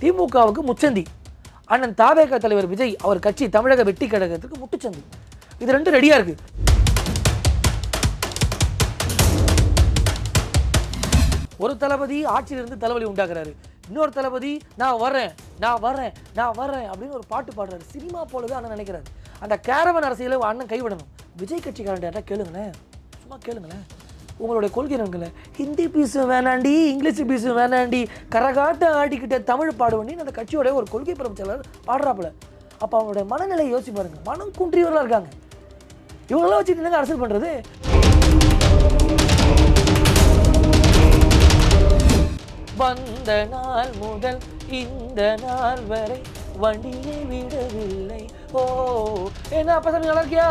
திமுகவுக்கு முச்சந்தி. அண்ணன் தாவேக தலைவர் விஜய் அவர் கட்சி தமிழக வெட்டி கழகத்துக்கு முட்டுச்சந்தி. இது ரெண்டும் ரெடியாக இருக்கு. ஒரு தளபதி ஆட்சியிலிருந்து தலைவலி உண்டாக்குறாரு இன்னொரு தளபதி நான் வரேன் நான் வரேன் நான் வரேன் அப்படின்னு ஒரு பாட்டு பாடுறாரு. சினிமா போலவே அண்ணன் நினைக்கிறாரு. அந்த கேரவன் அரசியலை அண்ணன் கைவிடணும். விஜய் கட்சிக்காரன்ட்ட கேளுங்களேன். சும்மா கேளுங்களேன். உங்களுடைய கொள்கை ஹிந்தி பீஸும் வேணாண்டி இங்கிலீஷ் பீஸும் வேணாண்டி. கரகாட்டம் ஆடிக்கிட்ட தமிழ் பாடுவண்டி அந்த கட்சியோட ஒரு கொள்கை பிரமுச்சலர் பாடுறாப்புல. அப்போ அவங்களுடைய மனநிலையை யோசிச்சு பாருங்கள் மனம் குன்றியவர்களாக இருக்காங்க. இவங்களாம் வச்சுட்டு என்னங்க அரசியல் பண்ணுறது வந்த நாள் முதல் இந்த நாள் வரை வண்டியை விடவில்லை. ஓ என்ன அப்போ சாமி நல்லா இருக்கியா?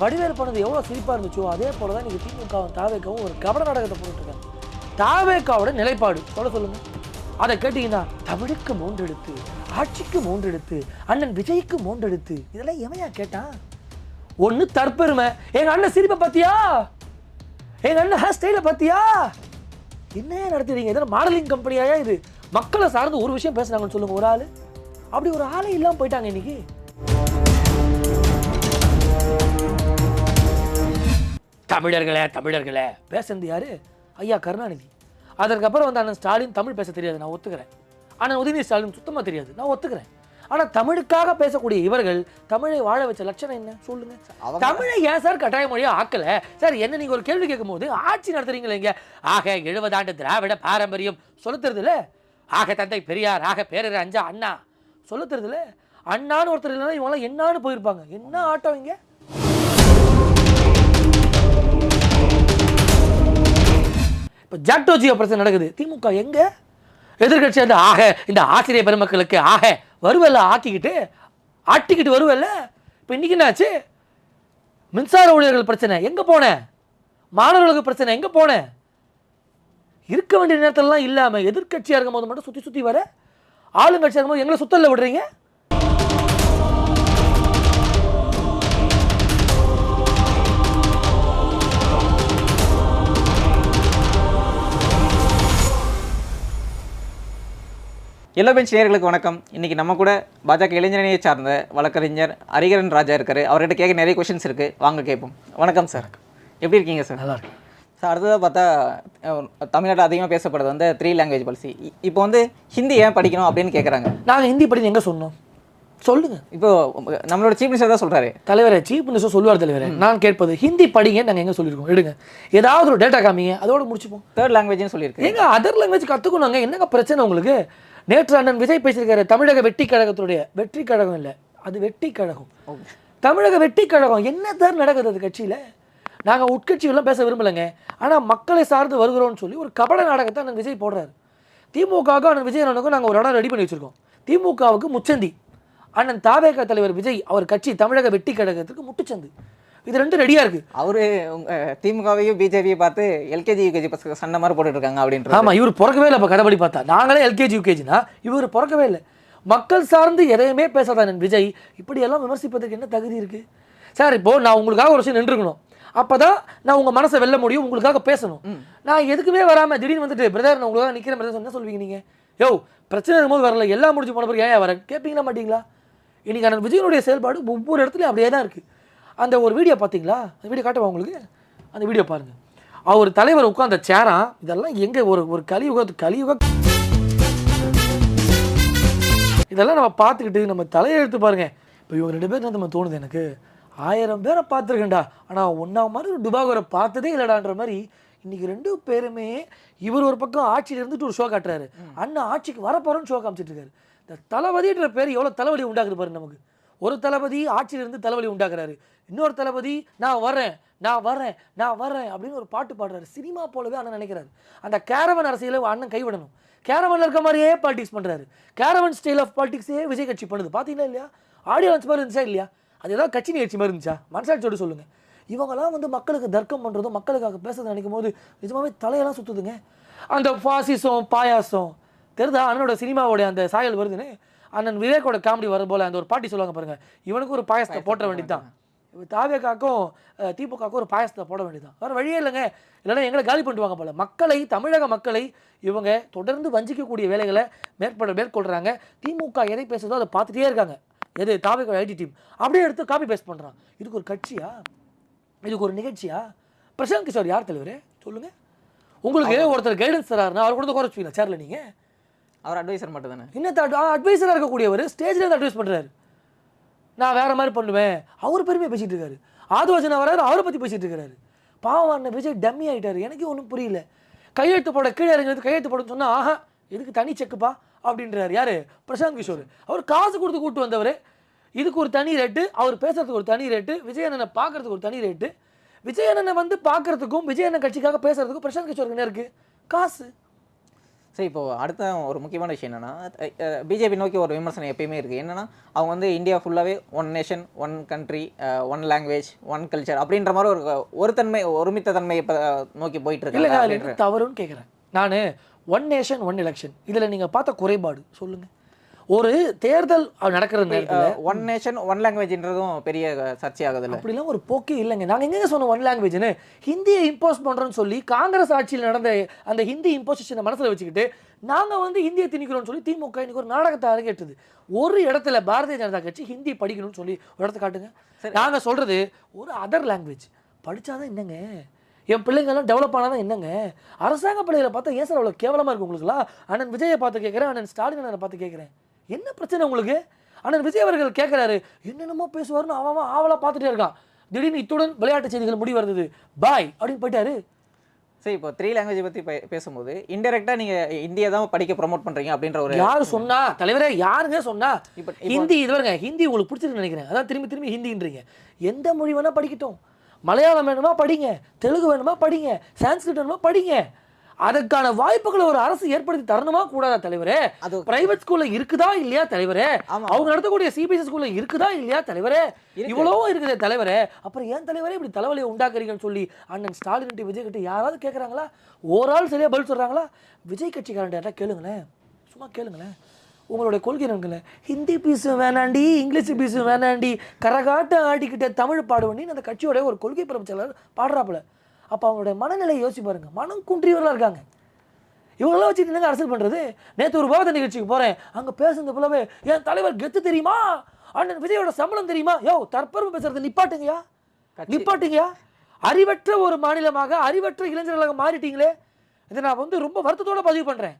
வடிவேல் பண்ணது எவ்வளோ சிரிப்பாக இருந்துச்சோ அதே போல தான் நீங்கள் திமுகவும் தாவேக்காவும் ஒரு கபட நாடகத்தை போட்டுருக்காங்க தாவேக்காவோட நிலைப்பாடு சொல்ல சொல்லுங்கள் அதை கேட்டிங்கன்னா தமிழுக்கு மூன்றெடுத்து ஆட்சிக்கு மூன்றெடுத்து அண்ணன் விஜய்க்கு மூன்றெடுத்து இதெல்லாம் எவையா கேட்டான் ஒன்று தற்பெருமை. எங்கள் அண்ணன் சிரிப்பை பார்த்தியா? எங்கள் அண்ணன் ஹேர் ஸ்டைலை பார்த்தியா? என்ன நடத்துறீங்க? இதெல்லாம் மாடலிங் கம்பெனியாயா இது? மக்களை சார்ந்து ஒரு விஷயம் பேசுகிறாங்கன்னு சொல்லுங்கள் ஒரு ஆள். அப்படி ஒரு ஆளே இல்லாமல் போயிட்டாங்க இன்னைக்கு. தமிழர்களே தமிழர்களே. பேசுறது யாரு? ஐயா கருணாநிதி. அதற்கப்புறம் வந்து அண்ணன் ஸ்டாலின் தமிழ் பேச தெரியாது நான் ஒத்துக்கிறேன். ஆனால் உதயநிதி ஸ்டாலின் சுத்தமாக தெரியாது நான் ஒத்துக்கிறேன். ஆனால் தமிழுக்காக பேசக்கூடிய இவர்கள் தமிழை வாழ வச்ச லட்சணம் என்ன? சொல்லுங்க. தமிழை ஏன் சார் கட்டாய மொழியா ஆக்கல? சார் என்ன நீங்க ஒரு கேள்வி கேட்கும்போது ஆட்சி நடத்துறீங்களே இங்க. ஆக எழுபது ஆண்டு திராவிட பாரம்பரியம் சொல்ல தெரியுதுல ஆக தந்தை பெரியார் ஆக பேரர் அஞ்சா அண்ணா சொல்ல தெரியுதுல அண்ணான்னு ஒருத்தர் இல்லைன்னா இவங்களாம் என்னான்னு போயிருப்பாங்க. என்ன ஆட்டம் இங்க? இப்போ ஜாக்டோஜியோ பிரச்சனை நடக்குது. திமுக எங்க? எதிர்கட்சி வந்து ஆக இந்த ஆசிரியர் பெருமக்களுக்கு ஆக வருவல்ல ஆக்கிக்கிட்டு ஆட்டிக்கிட்டு வருவல்ல இப்போ இன்னைக்கு என்னாச்சு? மின்சார ஊழியர்கள் பிரச்சனை எங்க போனேன் மாணவர்களுக்கு பிரச்சனை எங்க போனேன் இருக்க வேண்டிய நேரத்திலலாம் இல்லாம இருக்கும் இருக்கும்போது மட்டும் சுற்றி சுற்றி வர ஆளுங்கட்சியாக இருக்கும்போது எங்களை சுத்தல விடுறீங்க? எல்லோ பெஞ்ச் நேயர்களுக்கு வணக்கம். இன்னைக்கு நம்ம கூட பாஜக இளைஞரணியை சார்ந்த வழக்கறிஞர் ஹரிகரன் ராஜா இருக்காரு. அவர்கிட்ட கேட்க நிறைய கொஷின்ஸ் இருக்கு. வாங்க கேட்போம். வணக்கம் சார் எப்படி இருக்கீங்க சார் நல்லா இருக்கு சார் அடுத்ததாக பார்த்தா தமிழ்நாட்டில் அதிகமாக பேசப்படுறது வந்து த்ரீ லாங்குவேஜ் பாலிசி இப்போ வந்து ஹிந்தி ஏன் படிக்கணும் அப்படின்னு கேட்குறாங்க நாங்க ஹிந்தி படி எங்க சொன்னோம்? சொல்லுங்க. இப்போ நம்மளோட சீஃப் மினிஸ்டர் தான் சொல்றாரு. தலைவரே சீஃப் மினிஸ்டர் சொல்லுவார் தலைவரே. நான் கேட்பது ஹிந்தி படிங்க நாங்க எங்க சொல்லியிருக்கோம்? எடுங்க. ஏதாவது ஒரு டேட்டா காமிங்க அதோட முடிச்சுப்போம். தேர்ட் லாங்குவேஜ்னு சொல்லியிருக்கு. ஏங்க அதர் லாங்குவேஜ் கற்றுக்கணுங்க என்னங்க பிரச்சனை உங்களுக்கு? நேற்று அண்ணன் விஜய் பேசியிருக்காரு தமிழக வெட்டி கழகத்துடைய வெற்றி கழகம் இல்லை அது வெட்டி கழகம். தமிழக வெட்டி கழகம் என்ன தான் நடக்குது அது கட்சியில்? நாங்கள் உட்கட்சியெல்லாம் பேச விரும்பலைங்க. ஆனால் மக்களை சார்ந்து வருகிறோம்னு சொல்லி ஒரு கபட நாடகத்தை அண்ணன் விஜய் போடுறாரு. திமுகவுக்கும் அண்ணன் விஜய் அண்ணனுக்கும் நாங்கள் ஒரு இடம் ரெடி பண்ணி வச்சிருக்கோம். திமுகவுக்கு முச்சந்தி. அண்ணன் தாவேக தலைவர் விஜய் அவர் கட்சி தமிழக வெட்டி கழகத்துக்கு முட்டுச்சந்தி. இது ரெண்டும் ரெடியாக இருக்குது அவரு திமுகவையும் பிஜேபியை பார்த்து எல்கேஜி யூகேஜி பசங்க சண்டை மாதிரி போட்டுட்டு இருக்காங்க அப்படின்றது ஆமா இவர் பிறக்கவே இல்லை இப்போ கதைப்படி பார்த்தா. நாங்களே எல்கேஜி யூகேஜினா இவர் பிறக்கவே இல்லை. மக்கள் சார்ந்து எதையுமே பேசாதான் என் விஜய்? இப்படியெல்லாம் விமர்சிப்பதற்கு என்ன தகுதி இருக்கு? சார் இப்போ நான் உங்களுக்காக ஒரு விஷயம் நின்றுக்கணும். அப்பதான் நான் உங்க மனசை வெல்ல முடியும் உங்களுக்காக பேசணும். நான் எதுக்குமே வராம திடீர்னு வந்துட்டு பிரதர் நான் உங்களுக்காக நிக்கிறேன் பிரதர். என்ன சொல்வீங்க நீங்க? யோ பிரச்சனை இருக்கும்போது வரல எல்லாம் முடிஞ்சு போன பிறகு ஏன் வரேன் கேட்பீங்களா மாட்டீங்களா? இன்னைக்கு அண்ணன் விஜயனுடைய செயல்பாடு ஒவ்வொரு இடத்துலையும் அப்படியே தான் இருக்கு. அந்த ஒரு வீடியோ பார்த்தீங்களா? அந்த வீடியோ காட்டுவா உங்களுக்கு? அந்த வீடியோ பாருங்க. அவர் தலைவர் உட்கார்ந்த சேரா இதெல்லாம் எங்க ஒரு ஒரு கலியுக கலியுக இதெல்லாம் நம்ம பார்த்துக்கிட்டு நம்ம தலையெழுத்து பாருங்க. இப்போ இவங்க ரெண்டு பேரும் நம்ம தோணுது எனக்கு. ஆயிரம் பேரை பார்த்துருக்கேன்டா. ஆனால் ஒன்றா மாதிரி ஒரு டுபாகரை பார்த்ததே இல்லைடான்ற மாதிரி இன்னைக்கு ரெண்டு பேருமே இவர் ஒரு பக்கம் ஆட்சியில் இருந்துட்டு ஒரு ஷோ காட்டுறாரு. அண்ணன் ஆட்சிக்கு வரப்போறோன்னு ஷோ காமிச்சிட்டு இருக்காரு. இந்த தளபதின்ற பேர் எவ்வளோ தலைவலி உண்டாக்குது பாரு நமக்கு. ஒரு தளபதி ஆட்சியில் இருந்து தலைவலி உண்டாக்குறாரு இன்னொரு தளபதி நான் வரேன் நான் வரேன் நான் வரேன் அப்படின்னு ஒரு பாட்டு பாடுறாரு. சினிமா போலவே அண்ணன் நினைக்கிறாரு. அந்த கேரவன் அரசியலை அண்ணன் கைவிடணும். கேரவன்ல இருக்க மாதிரியே பாலிடிக்ஸ் பண்ணுறாரு கேரவன் ஸ்டைல் ஆஃப் பாலிடிக்ஸே விஜய் கட்சி பண்ணுது. பார்த்தீங்களா இல்லையா? ஆடியோ லான்ச் மாதிரி இருந்துச்சா இல்லையா? அது ஏதாவது கட்சி நிகழ்ச்சி மாதிரி இருந்துச்சா? மனசாட்சியோட சொல்லுங்க. இவங்கெல்லாம் வந்து மக்களுக்கு தர்க்கம் பண்ணுறதும் மக்களுக்காக பேசுறது நினைக்கும் போது நிஜமாவே தலையெல்லாம் சுத்துதுங்க. அந்த பாசிசம் பாயாசம் தெரிதா அண்ணனோட சினிமாவோட அந்த சாயல் வருதுன்னு. அண்ணன் விவேக்கோட காமெடி வர போல அந்த ஒரு பாட்டி சொல்லுவாங்க பாருங்க இவனுக்கு ஒரு பாயாசத்தை போட்ட தாவேக்காக்கும் அஹ், திமுகவுக்கும் ஒரு பாயசத்தை போட வேண்டியதுதான். வேறு வழியே இல்லைங்க. இல்லைன்னா எங்களை காலி பண்ணிடுவாங்க போல. மக்களை தமிழக மக்களை இவங்க தொடர்ந்து வஞ்சிக்கக்கூடிய வேலைகளை மேற்பட மேற்கொள்கிறாங்க திமுக எதை பேசுதோ அதை பார்த்துட்டே இருக்காங்க. எது தாவேக்கா ஐடி டீம் அப்படியே எடுத்து காப்பி பேஸ்ட் பண்ணுறான் இதுக்கு ஒரு கட்சியா? இதுக்கு ஒரு நிகழ்ச்சியா? பிரசாந்த் கிஷோர் யார் தலைவர்? சொல்லுங்க. உங்களுக்கு ஒருத்தர் கைடன்ஸ் தராருன்னா அவர் கூட குறைச்சி வச்சுக்கல சேர்ல நீங்க? அவர் அட்வைசர் மட்டும் தானே இன்னத்த அட்வைசராக இருக்கக்கூடியவர் ஸ்டேஜில் இருந்து அட்வைஸ் பண்ணுறாரு நான் வேற மாதிரி பண்ணுவேன். அவர் பெருமையை பேசிகிட்டு இருக்காரு. ஆதிவாசனா வராரு அவரை பற்றி பேசிகிட்டு இருக்காரு. பாவம் அண்ணன் விஜய் டம்மி ஆகிட்டார் எனக்கு ஒன்றும் புரியல. கையெழுத்து போட கீழே இறங்குறது கையெழுத்து போடன்னு சொன்னால் ஆஹா இதுக்கு தனி செக்குப்பா அப்படின்றாரு. யார்? பிரசாந்த் கிஷோர். அவர் காசு கொடுத்து கூப்பிட்டு வந்தவர். இதுக்கு ஒரு தனி ரேட்டு அவர் பேசுறதுக்கு ஒரு தனி ரேட்டு விஜய் பார்க்குறதுக்கு பார்க்கறதுக்கு ஒரு தனி ரேட்டு விஜயண்ணனை வந்து பார்க்கறதுக்கும் விஜய் அண்ணன் கட்சிக்காக பேசுறதுக்கும் பிரசாந்த் கிஷோருக்கு என்ன இருக்குது காசு. சரி இப்போ அடுத்த ஒரு முக்கியமான விஷயம் என்னன்னா பிஜேபி நோக்கி ஒரு விமர்சனம் எப்பயுமே இருக்குது என்னன்னா அவங்க வந்து இந்தியா ஃபுல்லாகவே one nation one country one language one culture அப்படின்ற மாதிரி ஒரு ஒரு தன்மை ஒருமித்த தன்மை இப்போ நோக்கி போயிட்டு என்ன தவறுன்னு கேட்குறேன் நான் ஒன் நேஷன் ஒன் எலெக்ஷன் இதில் நீங்கள் பார்த்த குறைபாடு சொல்லுங்கள் ஒரு தேர்தல் நடக்கிற நேரத்தில். ஒன் நேஷன் ஒன் லாங்குவேஜ்ன்றதும் பெரிய சர்ச்சையாகுதுல்ல. அப்படிலாம் ஒரு போக்கே இல்லைங்க. நாங்கள் எங்கெங்க சொன்னோம் ஒன் லாங்குவேஜ்னு ஹிந்தியை இம்போஸ் பண்ணுறோன்னு சொல்லி காங்கிரஸ் ஆட்சியில் நடந்த அந்த ஹிந்தி இம்போசிஷனை மனசில் வச்சுக்கிட்டு நாங்கள் வந்து ஹிந்தியை திணிக்கிறோம்னு சொல்லி திமுக இன்னைக்கு ஒரு நாடகத்தை அரங்கேற்றுது. ஒரு இடத்துல பாரதிய ஜனதா கட்சி ஹிந்தி படிக்கணும்னு சொல்லி ஒரு இடத்த காட்டுங்க. நாங்கள் சொல்கிறது ஒரு அதர் லாங்குவேஜ் படித்தாதான் என்னங்க? என் பிள்ளைங்கெல்லாம் டெவலப் ஆனாதான் என்னங்க? அரசாங்க பிள்ளைகளை பார்த்தா ஏன் சார் அவ்வளோ கேவலமாக இருக்கு உங்களுக்குலாம் அண்ணன் விஜயை பார்த்து கேட்குறேன் அண்ணன் ஸ்டாலின் அண்ணனை பார்த்து கேட்குறேன். என்ன பிரச்சனை உங்களுக்கு? அண்ணன் விஜய் அவர்கள் கேட்குறாரு என்னென்னமோ பேசுவார்னு அவன் ஆவலாக பார்த்துட்டே இருக்கான். திடீர்னு இத்துடன் விளையாட்டு செய்திகள் முடிவு வருது. பாய் அப்படின்னு போயிட்டாரு. சரி இப்போ த்ரீ லாங்குவேஜ் பற்றி பேசும்போது இன்டெரக்டாக நீங்கள் இந்தியா தான் படிக்க ப்ரோமோட் பண்ணுறீங்க அப்படின்ற ஒரு யார் சொன்னா? தலைவரே யாருங்க சொன்னா? இப்போ ஹிந்தி இது வருங்க ஹிந்தி உங்களுக்கு பிடிச்சிருக்குன்னு நினைக்கிறேன். அதான் திரும்பி திரும்பி ஹிந்தின்றீங்க. எந்த மொழி வேணா படிக்கட்டும். மலையாளம் வேணுமா படிங்க. தெலுங்கு வேணுமா படிங்க. சான்ஸ்கிரிட் வேணுமா படிங்க. அதுக்கான வாய்ப்புகளை ஒரு அரசு ஏற்படுத்தி தரணுமா கூடாதா தலைவரே? அது பிரைவேட் ஸ்கூல்ல இருக்குதா இல்லையா தலைவரே. அவங்க நடத்தக்கூடிய சிபிஎஸ்சி ஸ்கூல்ல இருக்குதா இல்லையா தலைவரே? இவ்வளவோ இருக்குதே தலைவரே. அப்புறம் ஏன் தலைவரே இப்படி தலைவலியை உண்டாக்குறீங்கன்னு சொல்லி அண்ணன் ஸ்டாலின் கிட்ட விஜய் கிட்ட யாராவது கேட்குறாங்களா ஒரு ஆள் சரியா பதில் சொல்றாங்களா? விஜய் கட்சிக்காரன் யாரா கேளுங்களேன். சும்மா கேளுங்களேன். உங்களுடைய கொள்கை என்னங்களே ஹிந்தி பீஸும் வேணாண்டி இங்கிலீஷ் பீஸும் வேணாண்டி கரகாட்டம் ஆடிக்கிட்ட தமிழ் பாடுவண்டி அந்த கட்சியோட ஒரு கொள்கை பிரபஞ்சலர் பாடுறாப்புல. அப்போ அவங்களுடைய மனநிலையை யோசிச்சு பாருங்க. மனம் குன்றியவர்களாக இருக்காங்க. இவங்களாம் வச்சுட்டு என்னங்க அரசியல் பண்ணுறது நேற்று ஒரு விவாத நிகழ்ச்சிக்கு போகிறேன் அங்கே பேசுனது போலவே என் தலைவர் கெத்து தெரியுமா? அண்ணன் விஜயோட சம்பளம் தெரியுமா? யோ தற்பெருமை பேசுறது நிப்பாட்டுங்கயா நிப்பாட்டுங்கயா அறிவற்ற ஒரு மாநிலமாக அறிவற்ற இளைஞர்களாக மாறிட்டீங்களே. இதை நான் வந்து ரொம்ப வருத்தத்தோட பதிவு பண்ணுறேன்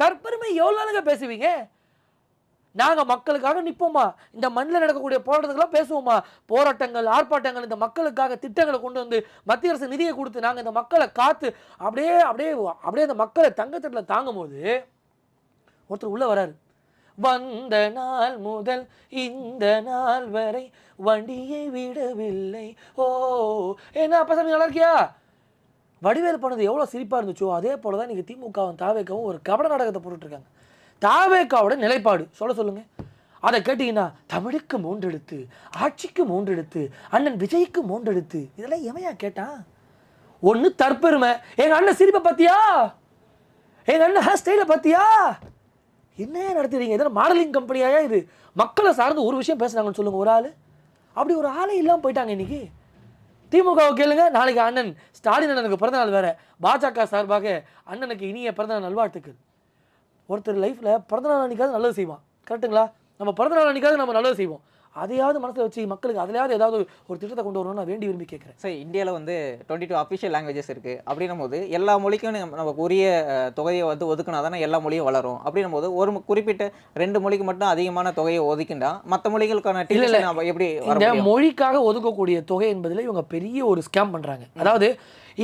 தற்பெருமை எவ்வளோ நாளுங்க பேசுவீங்க? நாங்கள் மக்களுக்காக நிற்போமா இந்த மண்ணில் நடக்கக்கூடிய போராட்டத்துக்கெல்லாம் பேசுவோமா? போராட்டங்கள் ஆர்ப்பாட்டங்கள் இந்த மக்களுக்காக திட்டங்களை கொண்டு வந்து மத்திய அரசு நிதியை கொடுத்து நாங்கள் இந்த மக்களை காத்து அப்படியே அப்படியே அப்படியே அந்த மக்களை தங்கத்தட்டில் தாங்கும் போது ஒருத்தர் உள்ள வராரு. வந்த நாள் முதல் இந்த நாள் வரை வண்டியை விடவில்லை. ஓ என்ன அப்பா சாமி நல்லா இருக்கியா? வடிவேல் பண்ணது எவ்வளோ சிரிப்பாக இருந்துச்சோ? அதே போல தான் நீங்கள் திமுகவும் தாவேக்கவும் ஒரு கபட நாடகத்தை போட்டுட்ருக்காங்க தாவேக்காவோட நிலைப்பாடு. சொல்ல சொல்லுங்க. அதை கேட்டிங்கன்னா தமிழுக்கு மூன்றெடுத்து ஆட்சிக்கு மூன்றெடுத்து அண்ணன் விஜய்க்கு மூன்றெடுத்து இதெல்லாம் எவையா கேட்டான் ஒன்று தற்பெருமை. எங்கள் அண்ணன் சிரிப்பை பார்த்தியா? எங்கள் அண்ணன் ஹேர் ஸ்டைலை பார்த்தியா? என்ன நடத்துறீங்க? இதெல்லாம் மாடலிங் கம்பெனியாயா இது? மக்களை சார்ந்து ஒரு விஷயம் பேசுனாங்கன்னு சொல்லுங்கள் ஒரு ஆள். அப்படி ஒரு ஆளே இல்லாமல் போயிட்டாங்க இன்னைக்கு. திமுகவை கேளுங்க நாளைக்கு அண்ணன் ஸ்டாலின் அண்ணனுக்கு பிறந்தநாள் வேற. பாஜக சார்பாக அண்ணனுக்கு இனிய பிறந்தநாள் நல்வாழ்த்துக்கள். ஒருத்தர் லைஃப்பில் பிறந்தநாள் அன்னைக்காவது நல்லது செய்வான். கரெக்ட்டுங்களா? நம்ம பிறந்தநாள் அன்னைக்காவது நம்ம நல்லது செய்வோம். அதையாவது மனசில் வச்சு மக்களுக்கு அதுலையாவது ஏதாவது ஒரு திட்டத்தை கொண்டு வரணும்னு நான் வேண்டி விரும்பி கேட்குறேன். சரி இந்தியாவில் வந்து டுவெண்ட்டி டூ அஃபிஷியல் லாங்குவேஜஸ் இருக்குது அப்படின்னும் போது எல்லா மொழிக்கும் நமக்கு உரிய தொகையை வந்து ஒதுக்கினா தானே எல்லா மொழியும் வளரும். அப்படின்னும் போது ஒரு குறிப்பிட்ட ரெண்டு மொழிக்கு மட்டும் அதிகமான தொகையை ஒதுக்கிண்டா மற்ற மொழிகளுக்கான எப்படி மொழிக்காக ஒதுக்கக்கூடிய தொகை என்பதில் இவங்க பெரிய ஒரு ஸ்கேம் பண்றாங்க. அதாவது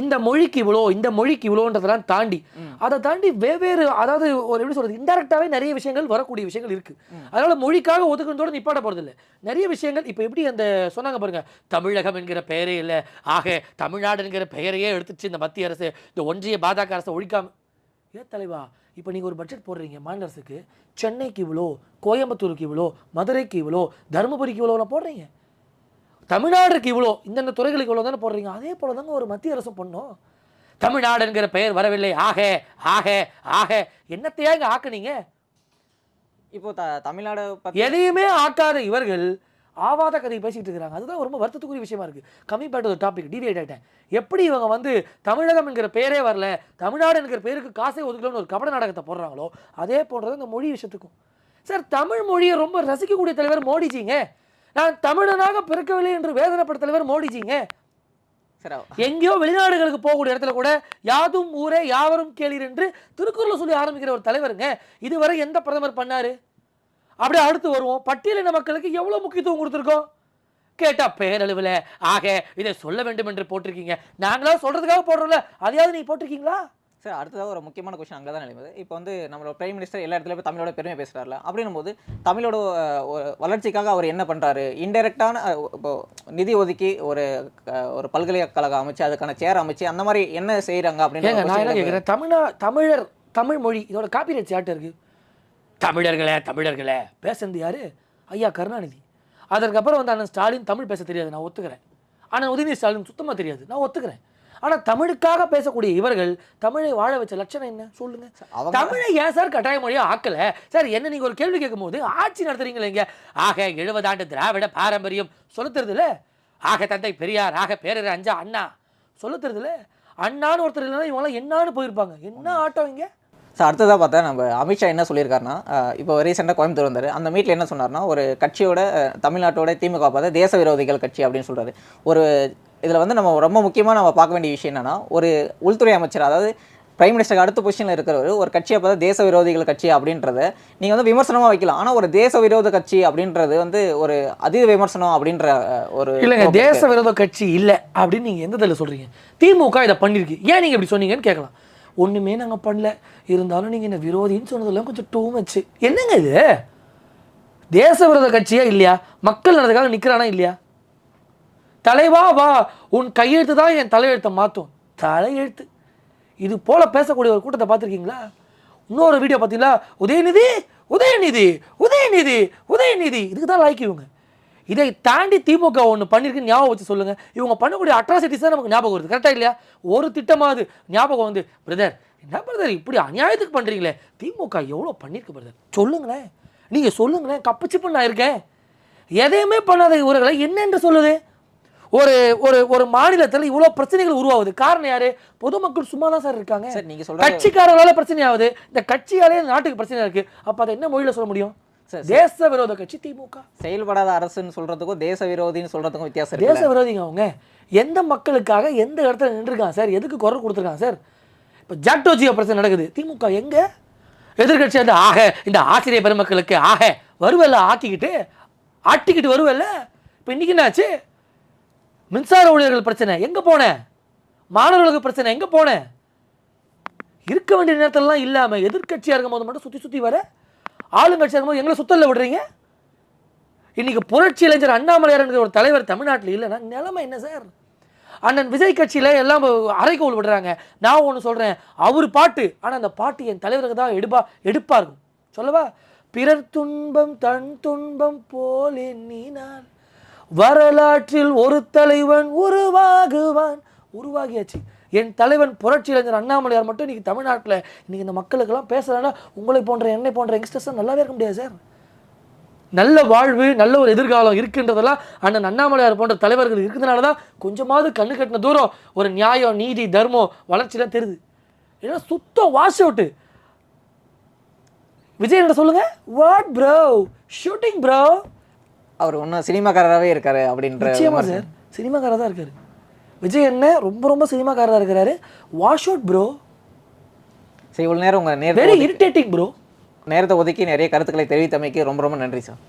இந்த மொழிக்கு இவ்வளோ இந்த மொழிக்கு இவ்வளோன்றதெல்லாம் தாண்டி அதை தாண்டி வெவ்வேறு அதாவது ஒரு எப்படி சொல்றது இன்டெரக்டாவே நிறைய விஷயங்கள் வரக்கூடிய விஷயங்கள் இருக்கு. அதனால மொழிக்காக ஒதுக்குனதோட நிப்பாட்ட போறது இல்ல. நிறைய விஷயங்கள் இப்போ எப்படி அந்த சொன்னாங்க பாருங்க தமிழகம் என்கிற பெயரே இல்லை. ஆக தமிழ்நாடு என்கிற பெயரையே எடுத்துச்சு இந்த மத்திய அரசு. இந்த ஒன்றிய பாஜக அரசை ஒழிக்காம. ஏன் தலைவா இப்போ நீங்கள் ஒரு பட்ஜெட் போடுறீங்க மாநில அரசுக்கு சென்னைக்கு இவ்வளோ கோயம்புத்தூருக்கு இவ்வளோ மதுரைக்கு இவ்வளோ தருமபுரிக்கு இவ்வளோ போடுறீங்க. தமிழ்நாடுக்கு இவ்வளோ இந்தந்த துறைகளுக்கு இவ்வளோ தானே போடுறீங்க? அதே போல தாங்க ஒரு மத்திய அரசும் பண்ணோம். தமிழ்நாடு என்கிற பெயர் வரவில்லை. ஆக ஆக ஆக. என்னத்தையா இங்கே ஆக்குனீங்க? இப்போ த தமிழ்நாடு எதையுமே ஆக்காத இவர்கள் ஆவாத கதையை பேசிட்டு இருக்காங்க அதுதான் ரொம்ப வருத்தத்துக்குரிய விஷயமா இருக்கு. கம்மி பேட் ஒரு டாபிக் டிவியேட் ஆயிட்டேன். எப்படி இவங்க வந்து தமிழகம் என்கிற பேரே வரல தமிழ்நாடு என்கிற பேருக்கு காசே ஒதுக்கலன்னு ஒரு கபட நாடகத்தை போடுறாங்களோ அதே போன்றது இந்த மொழி விஷயத்துக்கும். சார் தமிழ் மொழியை ரொம்ப ரசிக்கக்கூடிய தலைவர் மோடிஜிங்க. நான் தமிழனாக பிறக்கவில்லை என்று வேதனைப்பட்ட தலைவர் மோடிஜிங்க. எங்கேயோ வெளிநாடுகளுக்கு போகக்கூடிய இடத்துல கூட யாதும் ஊரே யாவரும் கேளீர் என்று திருக்குறளை சொல்லி ஆரம்பிக்கிற ஒரு தலைவருங்க. இதுவரை எந்த பிரதமர் பண்ணாரு? அப்படியே அடுத்து வருவோம். பட்டியலின மக்களுக்கு எவ்வளவு முக்கியத்துவம் கொடுத்துருக்கோம்? கேட்டா பேரளவில் ஆக இதை சொல்ல வேண்டும் என்று போட்டிருக்கீங்க. நாங்களா சொல்றதுக்காக போடுறோம்ல. அதையாவது நீ போட்டிருக்கீங்களா? சார் அடுத்ததாக ஒரு முக்கியமான கொஸ்டின் அங்கே தான் நிலைமை இப்போ வந்து நம்மளோட பிரைம் மினிஸ்டர் எல்லா இடத்துலையும் போய் தமிழோட பெருமை பேசுகிறாருல அப்படின்னும் போது தமிழோட வளர்ச்சிக்காக அவர் என்ன பண்ணுறாரு இன்டெரக்டான இப்போ நிதி ஒதுக்கி ஒரு ஒரு பல்கலைக்கழகம் அமைச்சு அதுக்கான சேர் அமைச்சு அந்த மாதிரி என்ன செய்கிறாங்க அப்படின்னு தமிழா தமிழர் தமிழ் மொழி இதோட காப்பிரைட் சார்ட் இருக்கு? தமிழர்களே தமிழர்களே பேசுனது யாரு? ஐயா கருணாநிதி. அதற்கப்புறம் வந்து அண்ணன் ஸ்டாலின் தமிழ் பேச தெரியாது நான் ஒத்துக்கிறேன். ஆனால் உதயநிதி ஸ்டாலின் சுத்தமாக தெரியாது நான் ஒத்துக்கிறேன். ஆனால் தமிழுக்காக பேசக்கூடிய இவர்கள் தமிழை வாழ வச்ச லட்சணம் என்ன? சொல்லுங்க. தமிழை ஏன் சார் கட்டாய மொழியா ஆக்கல? சார் என்ன நீங்க ஒரு கேள்வி கேட்கும்போது ஆட்சி நடத்துறீங்களே இங்க. ஆக எழுபது ஆண்டு திராவிட பாரம்பரியம் சொல்ல தெரியுதுல ஆக தந்தை பெரியார் ஆக பேரர் அஞ்சா அண்ணா சொல்ல தெரியுதுல அண்ணான்னு ஒருத்தர் இல்லைன்னா இவங்களாம் என்னான்னு போயிருப்பாங்க. என்ன ஆட்டம் இங்க? சார் அடுத்ததாக பார்த்தா நம்ம அமித்ஷா என்ன சொல்லியிருக்காருன்னா இப்போ ரீசெண்டாக கோயம்புத்தூர் வந்தார். அந்த மீட்டில் என்ன சொன்னார்னா ஒரு கட்சியோட தமிழ்நாட்டோட திமுக பார்த்தா தேச விரோதிகள் கட்சி அப்படின்னு சொல்றாரு. ஒரு இதில் வந்து நம்ம ரொம்ப முக்கியமாக நம்ம பார்க்க வேண்டிய விஷயம் என்னன்னா ஒரு உள்துறை அமைச்சர் அதாவது பிரைம் மினிஸ்டருக்கு அடுத்த பொசிஷனில் இருக்கிறவர் ஒரு கட்சியை பார்த்தா தேச விரோதிகள் கட்சி அப்படின்றத நீங்கள் வந்து விமர்சனமாக வைக்கலாம். ஆனால் ஒரு தேச விரோத கட்சி அப்படின்றது வந்து ஒரு அதீத விமர்சனம் அப்படின்ற ஒரு இல்லைங்க தேச விரோத கட்சி இல்லை அப்படின்னு நீங்க எந்த இதில் சொல்றீங்க? திமுக இதை பண்ணிருக்கு ஏன் நீங்க இப்படி சொன்னீங்கன்னு கேட்கலாம். ஒண்ணுமே நாங்க பண்ணல. இருந்தாலும் நீங்க என்ன விரோதின்னு சொன்னதெல்லாம் கொஞ்சம் டூ மச்சு என்னங்க இது? தேச விரோத கட்சியா இல்லையா? மக்கள் நடந்ததுக்காக நிக்கிறானா இல்லையா? தலைவா வா உன் கையெழுத்து தான் என் தலையெழுத்தை மாற்றும் தலையெழுத்து? இது போல் பேசக்கூடிய ஒரு கூட்டத்தை பார்த்துருக்கீங்களா? இன்னொரு வீடியோ பார்த்தீங்களா? உதயநிதி உதயநிதி உதயநிதி உதயநிதி. இதுக்கு தான் லைக் இவங்க. இதை தாண்டி திமுக ஒன்று பண்ணியிருக்குன்னு ஞாபகம் வச்சு சொல்லுங்க. இவங்க பண்ணக்கூடிய அட்ராசிட்டிஸ் தான் நமக்கு ஞாபகம் வருது. கரெக்டாக இல்லையா? ஒரு திட்டமாவது ஞாபகம் வந்து பிரதர் என்ன பிரதர் இப்படி அநியாயத்துக்கு பண்ணுறீங்களே திமுக எவ்வளோ பண்ணியிருக்கு பிரதர் சொல்லுங்களேன். நீங்கள் சொல்லுங்களேன். கப்பச்சிப்பு நான் இருக்கேன். எதையுமே பண்ணாத இவர்களை என்னென்று சொல்லுது? ஒரு ஒரு ஒரு மாநிலத்தில் இவ்வளோ பிரச்சனைகள் உருவாகுது. காரணம் யாரு? பொதுமக்கள் சும்மா தான் சார் இருக்காங்க. சார் நீங்கள் சொல்கிற கட்சிக்காரர்களால பிரச்சனை ஆகுது இந்த கட்சியாலே நாட்டுக்கு பிரச்சனை இருக்கு. அப்ப அதை என்ன மொழியில சொல்ல முடியும்? தேச விரோத கட்சி திமுக. செயல்படாத அரசுன்னு சொல்கிறதுக்கும் தேச விரோதின்னு சொல்கிறதுக்கும் வித்தியாசம் தேச விரோதிங்க அவங்க. எந்த மக்களுக்காக எந்த இடத்துல நின்றுருக்காங்க சார்? எதுக்கு குரல் கொடுத்துருக்காங்க சார்? இப்போ ஜாக்டோஜியோ பிரச்சனை நடக்குது. திமுக எங்க? எதிர்கட்சி வந்து ஆக இந்த ஆசிரியர் பெருமக்களுக்கு ஆக வருவல்ல ஆக்கிக்கிட்டு ஆட்டிக்கிட்டு வருவல்ல இப்போ இன்னைக்கு என்னாச்சு? மின்சார ஊழியர்கள் பிரச்சனை எங்கே போனேன் மாணவர்களுக்கு பிரச்சனை எங்கே போனேன் இருக்க வேண்டிய நேரத்திலலாம் இல்லாமல் எதிர்கட்சியாக இருக்கும் போது மட்டும் சுற்றி சுற்றி வர ஆளுங்கட்சியாக இருக்கும்போது எங்களை சுத்தல்ல விடுறீங்க? இன்னைக்கு புரட்சி இளைஞர் அண்ணாமலையார்ங்கிற ஒரு தலைவர் தமிழ்நாட்டில் இல்லைன்னா நிலைமை என்ன சார்? அண்ணன் விஜய் கட்சியில் எல்லாம் அரைக்கோல் விடுறாங்க. நான் ஒன்று சொல்கிறேன் அவர் பாட்டு ஆனால் அந்த பாட்டு என் தலைவருக்கு தான் எடுப்பா எடுப்பார்கள் இருக்கும். சொல்லவா? பிறர் துன்பம் தன் துன்பம் போலெண்ணி நான் வரலாற்றில் ஒரு தலைவன் உருவாகுவான். உருவாகியாச்சு. என் தலைவன் புரட்சி இளைஞர் அண்ணாமலையார் மட்டும் இன்றைக்கி தமிழ்நாட்டில் இன்னைக்கு இந்த மக்களுக்கெல்லாம் பேசுகிறேன்னா உங்களை போன்ற என்னை போன்ற யங்ஸ்டர்ஸ் நல்லாவே இருக்க முடியாது சார் நல்ல வாழ்வு நல்ல ஒரு எதிர்காலம் இருக்குன்றதெல்லாம் அண்ணன் அண்ணாமலையார் போன்ற தலைவர்கள் இருக்கிறதுனால தான் கொஞ்சமாவது கண்ணு கட்டின தூரம் ஒரு நியாயம் நீதி தர்மம் வளர்ச்சிலாம் தெரியுது. ஏன்னா சுத்தம் வாஷ் அவுட்டு விஜய் என்ன சொல்லுங்கள் வாட் ப்ரோ ஷூட்டிங் ப்ரோ அவர் ஒன்றும் சினிமாக்காரராகவே இருக்காரு அப்படின்ற. சார். சினிமாக்காரர் தான் இருக்காரு. விஜய் என்ன ரொம்ப ரொம்ப சினிமாக்காரராக இருக்கிறாரு. வாஷ் அவுட் ப்ரோ சரி இவ்வளோ நேரம் உங்கள் வெரி நேரத்தை இரிட்டேட்டிங் ப்ரோ நேரத்தை ஒதுக்கி நிறைய கருத்துக்களை தெரிவித்தமைக்கு ரொம்ப ரொம்ப நன்றி சார்.